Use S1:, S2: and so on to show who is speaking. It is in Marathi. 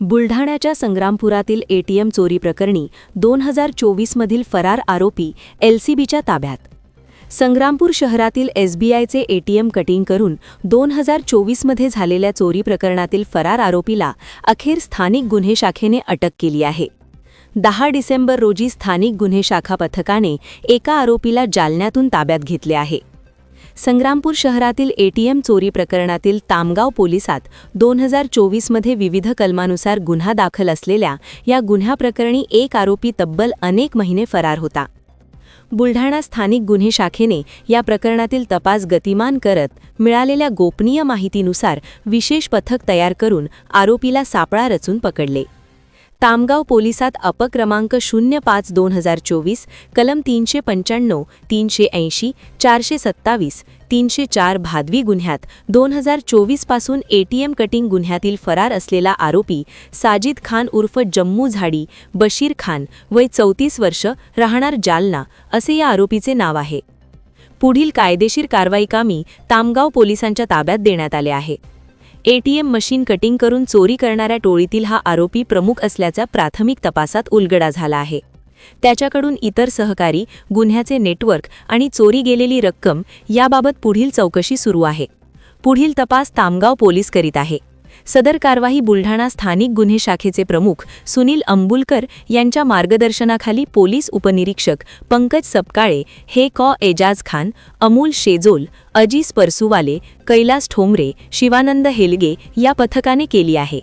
S1: बुलढाण्याच्या संग्रामपुरातील एटीएम चोरी प्रकरणी दोन हजार चोवीसमधील फरार आरोपी एलसीबीच्या ताब्यात. संग्रामपूर शहरातील एसबीआयचे एटीएम कटिंग करून दोन हजार चोवीसमध्ये झालेल्या चोरी प्रकरणातील फरार आरोपीला अखेर स्थानिक गुन्हे शाखेने अटक केली आहे. दहा डिसेंबर रोजी स्थानिक गुन्हे शाखा पथकाने एका आरोपीला जालन्यातून ताब्यात घेतले आहे. संग्रामपूर शहरातील एटीएम चोरी प्रकरणातील तामगाव पोलिसात दोन हजार चोवीसमध्ये विविध कलमानुसार गुन्हा दाखल असलेल्या या गुन्ह्याप्रकरणी एक आरोपी तब्बल अनेक महिने फरार होता. बुलढाणा स्थानिक गुन्हे शाखेने या प्रकरणातील तपास गतिमान करत मिळालेल्या गोपनीय माहितीनुसार विशेष पथक तयार करून आरोपीला सापळा रचून पकडले. तामगाव पोलिसात अपक्रमांक शून्य पाच दोन हजार चोवीस कलम तीनशे पंच्याण्णव तीनशे ऐंशी चारशे सत्तावीस तीनशे चार भादवी गुन्ह्यात दोन हजार चोवीसपासून एटीएम कटिंग गुन्ह्यातील फरार असलेला आरोपी साजिद खान उर्फ जम्मू झाडी बशीर खान वय चौतीस वर्ष राहणार जालना असे या आरोपीचे नाव आहे. पुढील कायदेशीर कारवाई कामी तामगाव पोलिसांच्या ताब्यात देण्यात आले आहे. एटीएम मशीन कटिंग करून चोरी करणाऱ्या टोळीतील हा आरोपी प्रमुख असल्याचा प्राथमिक तपासात उलगडा झाला आहे. त्याच्याकडून इतर सहकारी गुन्ह्याचे नेटवर्क आणि चोरी गेलेली रक्कम याबाबत पुढील चौकशी सुरू आहे. पुढील तपास तामगाव पोलीस करीत आहे. सदर कारवाई बुलढाणा स्थानिक गुन्हे शाखेचे प्रमुख सुनील अंबुलकर यांच्या मार्गदर्शनाखाली पोलीस उपनिरीक्षक पंकज सपकाळे हे कॉ. एजाज खान अमूल शेजोल अजीज परसुवाले कैलास ठोंबरे शिवानंद हेलगे या पथकाने केली आहे.